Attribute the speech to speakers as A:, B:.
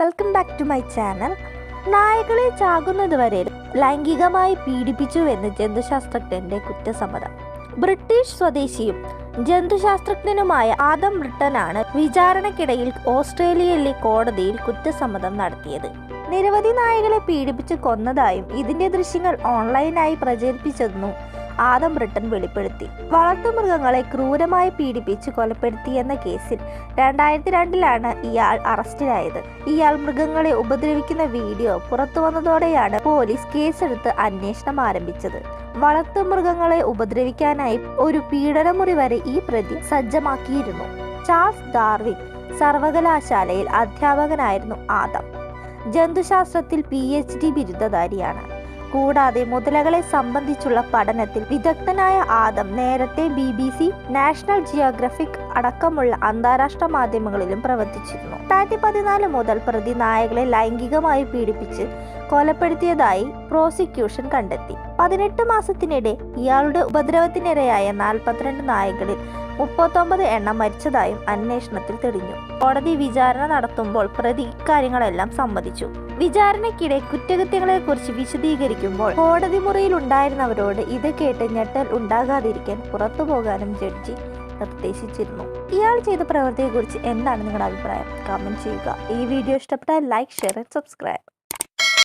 A: Welcome back to my channel നായകളെ ചാകുന്നതുവരെ ലൈംഗികമായി പീഡിപ്പിച്ചുവെന്ന് ജന്തുശാസ്ത്രജ്ഞന്റെ കുറ്റസമ്മതം. ബ്രിട്ടീഷ് സ്വദേശിയും ജന്തുശാസ്ത്രജ്ഞനുമായ ആദം ബ്രിട്ടനാണ് വിചാരണക്കിടയിൽ ഓസ്ട്രേലിയയിലെ കോടതിയിൽ കുറ്റസമ്മതം നടത്തിയത്. നിരവധി നായകളെ പീഡിപ്പിച്ച് കൊന്നതായും ഇതിന്റെ ദൃശ്യങ്ങൾ ഓൺലൈനായി പ്രചരിപ്പിച്ചെന്നും ആദം ബ്രിട്ടൻ വെളിപ്പെടുത്തി. വളർത്തുമൃഗങ്ങളെ ക്രൂരമായി പീഡിപ്പിച്ച് കൊലപ്പെടുത്തി എന്ന കേസിൽ രണ്ടായിരത്തി രണ്ടിലാണ് ഇയാൾ അറസ്റ്റിലായത്. ഇയാൾ മൃഗങ്ങളെ ഉപദ്രവിക്കുന്ന വീഡിയോ പുറത്തു വന്നതോടെയാണ് പോലീസ് കേസെടുത്ത് അന്വേഷണം ആരംഭിച്ചത്. വളർത്തുമൃഗങ്ങളെ ഉപദ്രവിക്കാനായി ഒരു പീഡനമുറി വരെ ഈ പ്രതി സജ്ജമാക്കിയിരുന്നു. ചാൾസ് ഡാർവിൻ സർവകലാശാലയിൽ അധ്യാപകനായിരുന്നു ആദം. ജന്തുശാസ്ത്രത്തിൽ പി എച്ച് ഡി ബിരുദധാരിയാണ്. കൂടാതെ മുതലകളെ സംബന്ധിച്ചുള്ള പഠനത്തിൽ വിദഗ്ധനായ ആദം നേരത്തെ B B C National Geographic അടക്കമുള്ള അന്താരാഷ്ട്ര മാധ്യമങ്ങളിലും പ്രവർത്തിച്ചിരുന്നു. രണ്ടായിരത്തി പതിനാല് മുതൽ പ്രതി നായകളെ ലൈംഗികമായി പീഡിപ്പിച്ച് കൊലപ്പെടുത്തിയതായി പ്രോസിക്യൂഷൻ കണ്ടെത്തി. പതിനെട്ട് മാസത്തിനിടെ ഇയാളുടെ ഉപദ്രവത്തിനിരയായ നാൽപ്പത്തിരണ്ട് നായകളിൽ മുപ്പത്തൊമ്പത് എണ്ണം മരിച്ചതായും അന്വേഷണത്തിൽ തെളിഞ്ഞു. കോടതി വിചാരണ നടത്തുമ്പോൾ പ്രതി ഇക്കാര്യങ്ങളെല്ലാം സമ്മതിച്ചു. വിചാരണയ്ക്കിടെ കുറ്റകൃത്യങ്ങളെക്കുറിച്ച് വിശദീകരിക്കുമ്പോൾ കോടതി മുറിയിൽ ഉണ്ടായിരുന്നവരോട് ഇത് കേട്ട് ഞെട്ടൽ ഉണ്ടാകാതിരിക്കാൻ പുറത്തു പോകാനും ജഡ്ജി നിർദ്ദേശിച്ചിരുന്നു. ഇയാൾ ചെയ്ത പ്രവൃത്തിയെക്കുറിച്ച് എന്താണ് നിങ്ങളുടെ അഭിപ്രായം? കമന്റ് ചെയ്യുക. ഈ വീഡിയോ ഇഷ്ടപ്പെട്ടാൽ ലൈക്ക് ഷെയർ ആൻഡ് സബ്സ്ക്രൈബ്